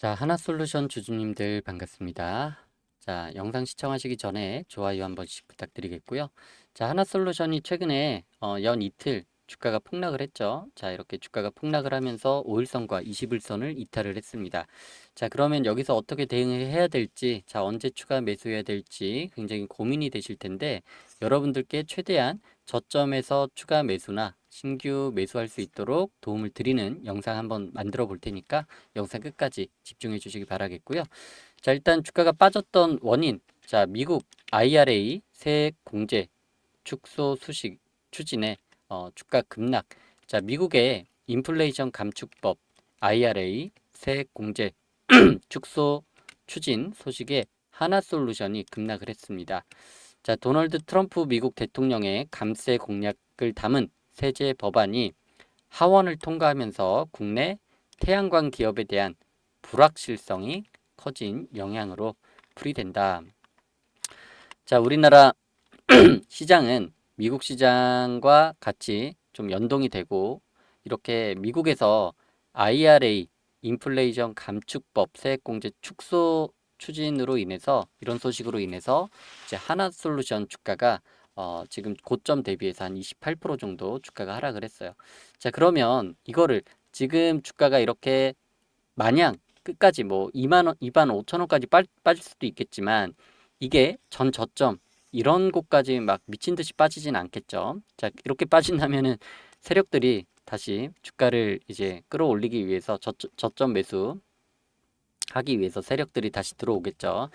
자, 하나솔루션 주주님들 반갑습니다. 자, 영상 시청하시기 전에 좋아요 한 번씩 부탁드리겠고요. 자, 하나솔루션이 최근에 어, 연 이틀 주가가 폭락을 했죠. 자, 이렇게 주가가 폭락을 하면서 5일선과 20일선을 이탈을 했습니다. 자, 그러면 여기서 어떻게 대응을 해야 될지, 자, 언제 추가 매수해야 될지 굉장히 고민이 되실 텐데 여러분들께 최대한 저점에서 추가 매수나 신규 매수할 수 있도록 도움을 드리는 영상 한번 만들어 볼 테니까 영상 끝까지 집중해 주시기 바라겠고요. 자, 일단 주가가 빠졌던 원인. 자, 미국 IRA 세액 공제 축소 수식 추진에 어, 주가 급락. 자, 미국의 인플레이션 감축법 IRA 세액 공제 축소 추진 소식에 하나솔루션이 급락을 했습니다. 자, 도널드 트럼프 미국 대통령의 감세 공약을 담은 세제 법안이 하원을 통과하면서 국내 태양광 기업에 대한 불확실성이 커진 영향으로 풀이된다. 자, 우리나라 시장은 미국 시장과 같이 좀 연동이 되고 이렇게 미국에서 IRA 인플레이션 감축법 세액공제 축소 추진으로 인해서 이런 소식으로 인해서 이제 하나솔루션 주가가 어, 지금 고점 대비해서 한 28% 정도 주가가 하락을 했어요. 자, 그러면 이거를 지금 주가가 이렇게 마냥 끝까지 뭐 2만 원, 2만 5천 원까지 빠, 빠질 수도 있겠지만 이게 전 저점 이런 곳까지 막 미친 듯이 빠지진 않겠죠. 자, 이렇게 빠진다면은 세력들이 다시 주가를 이제 끌어올리기 위해서 저, 저점 매수 하기 위해서 세력들이 다시 들어오겠죠.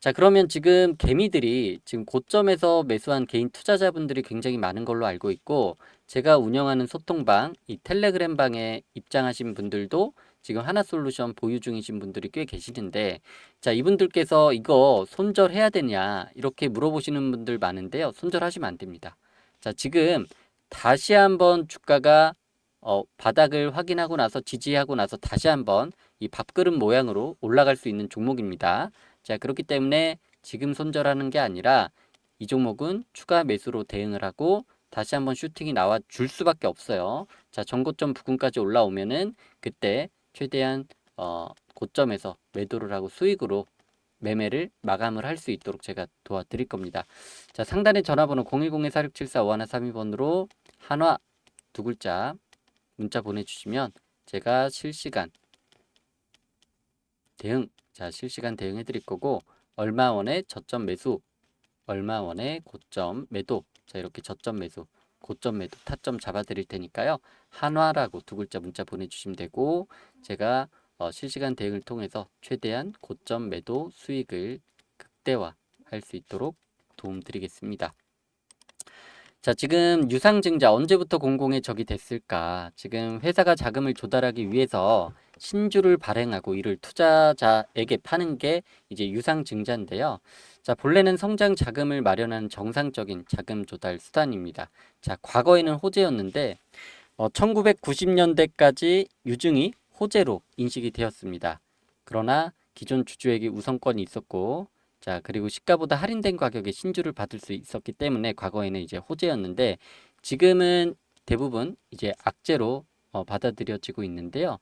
자, 그러면 지금 개미들이 지금 고점에서 매수한 개인 투자자분들이 굉장히 많은 걸로 알고 있고, 제가 운영하는 소통방, 이 텔레그램 방에 입장하신 분들도 지금 하나솔루션 보유 중이신 분들이 꽤 계시는데, 자, 이분들께서 이거 손절해야 되냐, 이렇게 물어보시는 분들 많은데요. 손절하시면 안 됩니다. 자, 지금 다시 한번 주가가 어, 바닥을 확인하고 나서 지지하고 나서 다시 한번 이 밥그릇 모양으로 올라갈 수 있는 종목입니다. 자, 그렇기 때문에 지금 손절하는 게 아니라 이 종목은 추가 매수로 대응을 하고 다시 한번 슈팅이 나와 줄 수밖에 없어요. 자, 전고점 부근까지 올라오면은 그때 최대한 어, 고점에서 매도를 하고 수익으로 매매를 마감을 할 수 있도록 제가 도와드릴 겁니다. 자, 상단에 전화번호 010-4674-5132번으로 한화 두 글자 문자 보내주시면 제가 실시간 대응, 자, 실시간 대응해 드릴 거고, 얼마 원의 저점 매수, 얼마 원의 고점 매도, 자, 이렇게 저점 매수, 고점 매도, 타점 잡아 드릴 테니까요. 한화라고 두 글자 문자 보내주시면 되고, 제가 어, 실시간 대응을 통해서 최대한 고점 매도 수익을 극대화 할 수 있도록 도움 드리겠습니다. 자, 지금 유상증자 언제부터 공공의 적이 됐을까? 지금 회사가 자금을 조달하기 위해서 신주를 발행하고 이를 투자자에게 파는 게 이제 유상증자인데요. 자, 본래는 성장 자금을 마련하는 정상적인 자금 조달 수단입니다. 자, 과거에는 호재였는데 어, 1990년대까지 유증이 호재로 인식이 되었습니다. 그러나 기존 주주에게 우선권이 있었고 자, 그리고 시가보다 할인된 가격에 신주를 받을 수 있었기 때문에 과거에는 이제 호재였는데 지금은 대부분 이제 악재로 어, 받아들여지고 있는데요.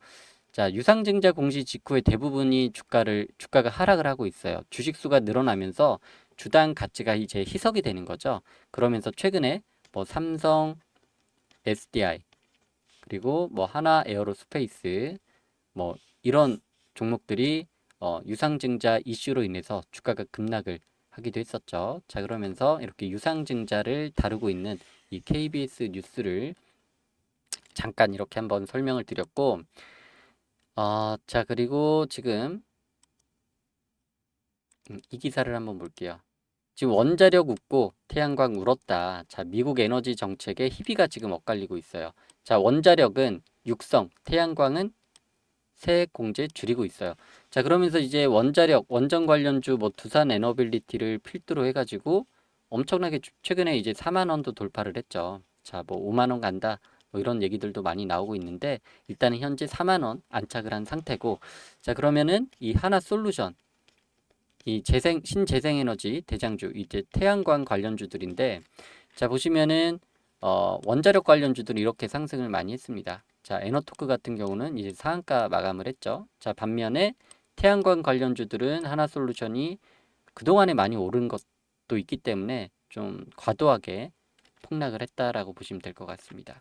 자, 유상증자 공시 직후에 대부분이 주가를 주가가 하락을 하고 있어요. 주식 수가 늘어나면서 주당 가치가 이제 희석이 되는 거죠. 그러면서 최근에 뭐 삼성, SDI 그리고 뭐 하나 에어로 스페이스 뭐 이런 종목들이 어, 유상증자 이슈로 인해서 주가가 급락을 하기도 했었죠. 자, 그러면서 이렇게 유상증자를 다루고 있는 이 KBS 뉴스를 잠깐 이렇게 한번 설명을 드렸고, 어, 자, 그리고 지금 음, 이 기사를 한번 볼게요. 지금 원자력 웃고 태양광 울었다. 자, 미국 에너지 정책에 희비가 지금 엇갈리고 있어요. 자, 원자력은 육성, 태양광은 세액 공제 줄이고 있어요. 자, 그러면서 이제 원자력, 원전 관련주 뭐 두산 에너빌리티를 필두로 해가지고 엄청나게 주- 최근에 이제 4만 원도 돌파를 했죠. 자, 뭐 5만 원 간다. 뭐 이런 얘기들도 많이 나오고 있는데 일단은 현재 4만 원 안착을 한 상태고 자, 그러면은 이 하나 솔루션 이 재생 신재생에너지 대장주 이제 태양광 관련주들인데 자, 보시면은 어, 원자력 관련주들이 이렇게 상승을 많이 했습니다. 자, 에너토크 같은 경우는 이제 상한가 마감을 했죠. 자, 반면에 태양광 관련주들은 하나솔루션이 그동안에 많이 오른 것도 있기 때문에 좀 과도하게 폭락을 했다라고 보시면 될 것 같습니다.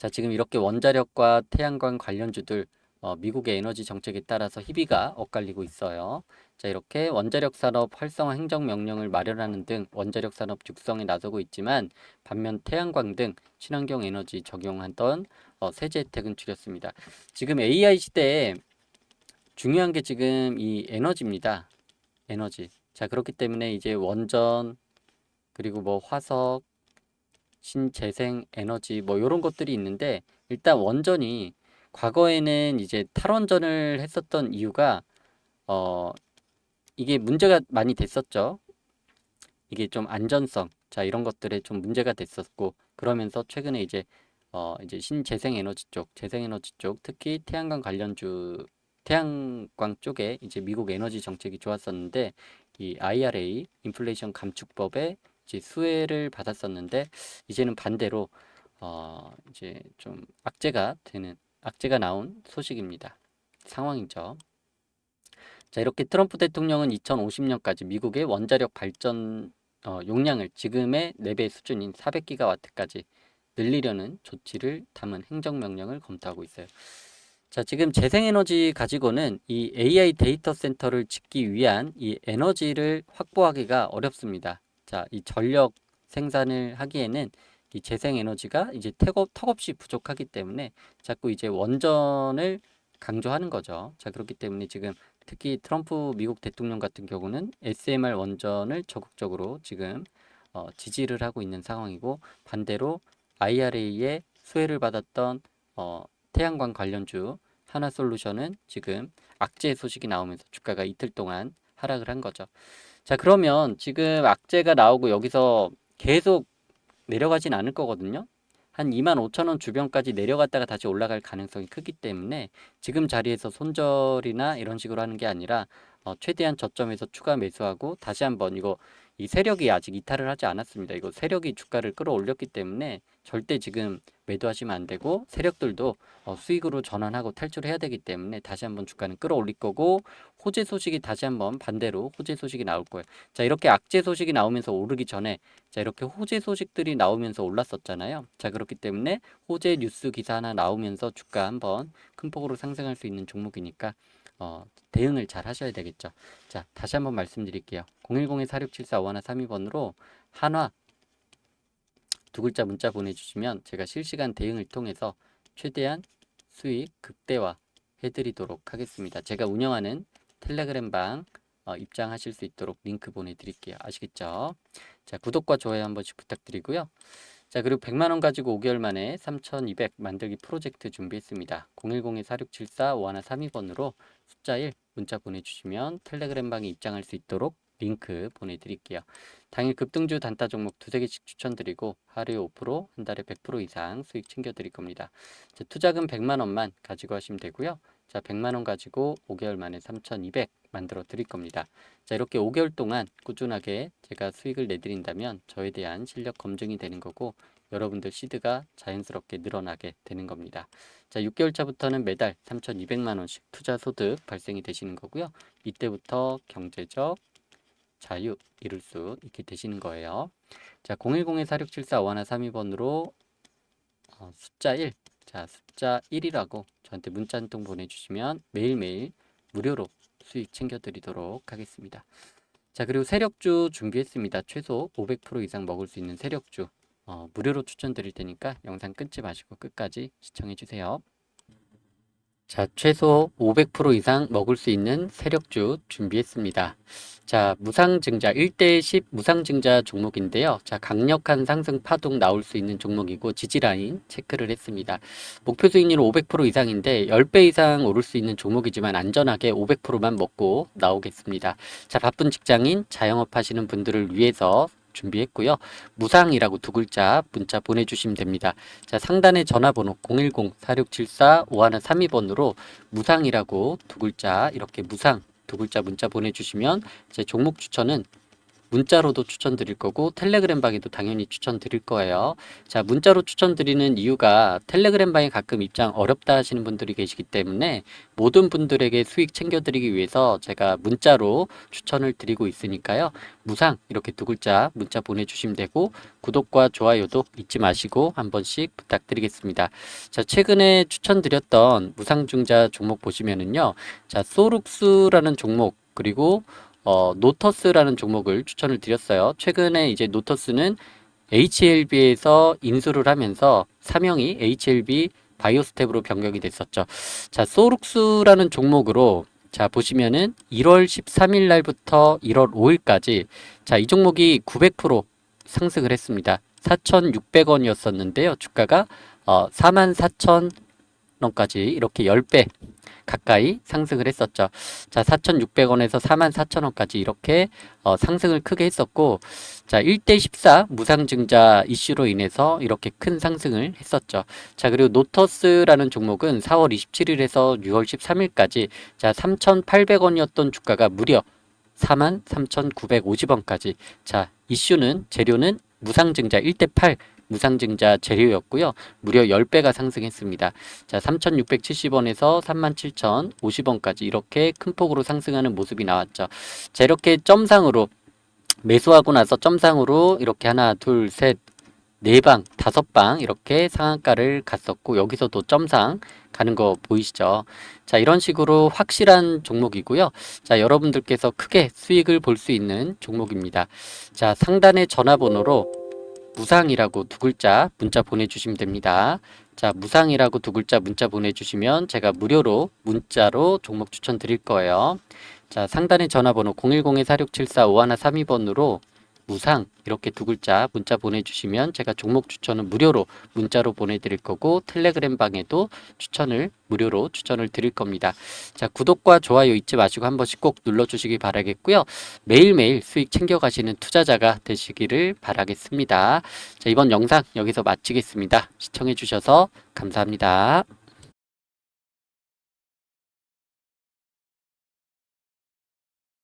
자, 지금 이렇게 원자력과 태양광 관련주들 어, 미국의 에너지 정책에 따라서 희비가 엇갈리고 있어요. 자, 이렇게 원자력 산업 활성화 행정 명령을 마련하는 등 원자력 산업 육성에 나서고 있지만 반면 태양광 등 친환경 에너지 적용하던 어, 세제 혜택은 줄였습니다. 지금 AI 시대에 중요한 게 지금 이 에너지입니다. 에너지. 자, 그렇기 때문에 이제 원전 그리고 뭐 화석 신재생 에너지 뭐 이런 것들이 있는데 일단 원전이 과거에는 이제 탈원전을 했었던 이유가 어 이게 문제가 많이 됐었죠. 이게 좀 안전성 자 이런 것들에 좀 문제가 됐었고 그러면서 최근에 이제 어 이제 신재생 에너지 쪽 재생 에너지 쪽 특히 태양광 관련주 태양광 쪽에 이제 미국 에너지 정책이 좋았었는데 이 IRA 인플레이션 감축법에 이제 수혜를 받았었는데 이제는 반대로 어 이제 좀 악재가 되는 악재가 나온 소식입니다. 상황이죠. 자, 이렇게 트럼프 대통령은 2050년까지 미국의 원자력 발전 어, 용량을 지금의 4배 수준인 400기가와트까지 늘리려는 조치를 담은 행정명령을 검토하고 있어요. 자, 지금 재생에너지 가지고는 이 AI 데이터 센터를 짓기 위한 이 에너지를 확보하기가 어렵습니다. 자, 이 전력 생산을 하기에는 이 재생 에너지가 이제 턱없, 턱없이 부족하기 때문에 자꾸 이제 원전을 강조하는 거죠. 자, 그렇기 때문에 지금 특히 트럼프 미국 대통령 같은 경우는 SMR 원전을 적극적으로 지금 어, 지지를 하고 있는 상황이고 반대로 IRA의 수혜를 받았던 어, 태양광 관련주 하나솔루션은 지금 악재 소식이 나오면서 주가가 이틀 동안 하락을 한 거죠. 자, 그러면 지금 악재가 나오고 여기서 계속 내려가진 않을 거거든요. 한 2만 5천 원 주변까지 내려갔다가 다시 올라갈 가능성이 크기 때문에 지금 자리에서 손절이나 이런 식으로 하는 게 아니라 어, 최대한 저점에서 추가 매수하고 다시 한번 이거 이 세력이 아직 이탈을 하지 않았습니다. 이거 세력이 주가를 끌어올렸기 때문에 절대 지금 매도하시면 안 되고 세력들도 어, 수익으로 전환하고 탈출해야 되기 때문에 다시 한번 주가는 끌어올릴 거고 호재 소식이 다시 한번 반대로 호재 소식이 나올 거예요. 자 이렇게 악재 소식이 나오면서 오르기 전에 자 이렇게 호재 소식들이 나오면서 올랐었잖아요. 자 그렇기 때문에 호재 뉴스 기사 하나 나오면서 주가 한번 큰 폭으로 상승할 수 있는 종목이니까 어, 대응을 잘 하셔야 되겠죠. 자, 다시 한번 말씀드릴게요. 010-4674-5132번으로 한화 두 글자 문자 보내주시면 제가 실시간 대응을 통해서 최대한 수익 극대화 해드리도록 하겠습니다. 제가 운영하는 텔레그램 방 어, 입장하실 수 있도록 링크 보내드릴게요. 아시겠죠? 자, 구독과 좋아요 한 번씩 부탁드리고요. 자, 그리고 100만 원 가지고 5개월 만에 3,200 만들기 프로젝트 준비했습니다. 010-4674-5132번으로 숫자 1 문자 보내주시면 텔레그램 방에 입장할 수 있도록 링크 보내드릴게요. 당일 급등주 단타 종목 두세 개씩 추천드리고 하루에 5%, 한 달에 100% 이상 수익 챙겨드릴 겁니다. 자, 투자금 100만 원만 가지고 하시면 되고요. 자, 100만 원 가지고 5개월 만에 3,200 만들어 드릴 겁니다. 자, 이렇게 5개월 동안 꾸준하게 제가 수익을 내드린다면 저에 대한 실력 검증이 되는 거고 여러분들 시드가 자연스럽게 늘어나게 되는 겁니다. 자, 6개월 차부터는 매달 3,200만 원씩 투자 소득 발생이 되시는 거고요. 이때부터 경제적 자유 이룰 수 있게 되시는 거예요. 자, 010-4674-5132번으로 어, 숫자 1, 자, 숫자 1이라고 저한테 문자 한 통 보내주시면 매일매일 무료로 수익 챙겨드리도록 하겠습니다. 자, 그리고 세력주 준비했습니다. 최소 500% 이상 먹을 수 있는 세력주 어, 무료로 추천드릴 테니까 영상 끊지 마시고 끝까지 시청해주세요. 자, 최소 500% 이상 먹을 수 있는 세력주 준비했습니다. 자, 무상증자 1대 10 무상증자 종목인데요. 자, 강력한 상승 파동 나올 수 있는 종목이고 지지라인 체크를 했습니다. 목표 수익률은 500% 이상인데 10배 이상 오를 수 있는 종목이지만 안전하게 500%만 먹고 나오겠습니다. 자, 바쁜 직장인 자영업 하시는 분들을 위해서 준비했고요. 무상이라고 두 글자 문자 보내주시면 됩니다. 자, 상단에 전화번호 010-4674-5132번으로 무상이라고 두 글자 이렇게 무상 두 글자 문자 보내주시면 제 종목 추천은 문자로도 추천드릴 거고 텔레그램 방에도 당연히 추천드릴 거예요. 자, 문자로 추천드리는 이유가 텔레그램 방에 가끔 입장 어렵다 하시는 분들이 계시기 때문에 모든 분들에게 수익 챙겨드리기 위해서 제가 문자로 추천을 드리고 있으니까요. 무상 이렇게 두 글자 문자 보내주시면 되고 구독과 좋아요도 잊지 마시고 한 번씩 부탁드리겠습니다. 자, 최근에 추천드렸던 무상중자 종목 보시면은요. 자, 소룩스라는 종목 그리고 어, 노터스라는 종목을 추천을 드렸어요. 최근에 이제 노터스는 HLB에서 인수를 하면서 사명이 HLB 바이오스텝으로 변경이 됐었죠. 자, 소룩스라는 종목으로 자, 보시면은 1월 13일 날부터 1월 5일까지 자, 이 종목이 900% 상승을 했습니다. 4,600원이었었는데요. 주가가 어, 44,000 원까지 이렇게 10배 가까이 상승을 했었죠. 자, 4,600원에서 44,000원까지 이렇게 어, 상승을 크게 했었고, 자, 1대 14 무상증자 이슈로 인해서 이렇게 큰 상승을 했었죠. 자, 그리고 노터스라는 종목은 4월 27일에서 6월 13일까지 자, 3,800원이었던 주가가 무려 43,950원까지. 자, 이슈는 재료는 무상증자 1대 8 무상증자 재료였고요. 무려 10배가 상승했습니다. 자, 3,670원에서 37,050원까지 이렇게 큰 폭으로 상승하는 모습이 나왔죠. 자, 이렇게 점상으로 매수하고 나서 점상으로 이렇게 하나, 둘, 셋, 네 방, 다섯 방 이렇게 상한가를 갔었고 여기서도 점상 가는 거 보이시죠? 자, 이런 식으로 확실한 종목이고요. 자, 여러분들께서 크게 수익을 볼 수 있는 종목입니다. 자, 상단의 전화번호로 무상이라고 두 글자 문자 보내주시면 됩니다. 자, 무상이라고 두 글자 문자 보내주시면 제가 무료로 문자로 종목 추천 드릴 거예요. 자, 상단의 전화번호 010-4674-5132번으로 무상 이렇게 두 글자 문자 보내주시면 제가 종목 추천은 무료로 문자로 보내드릴 거고 텔레그램 방에도 추천을 무료로 추천을 드릴 겁니다. 자 구독과 좋아요 잊지 마시고 한 번씩 꼭 눌러주시기 바라겠고요. 매일매일 수익 챙겨가시는 투자자가 되시기를 바라겠습니다. 자 이번 영상 여기서 마치겠습니다. 시청해주셔서 감사합니다.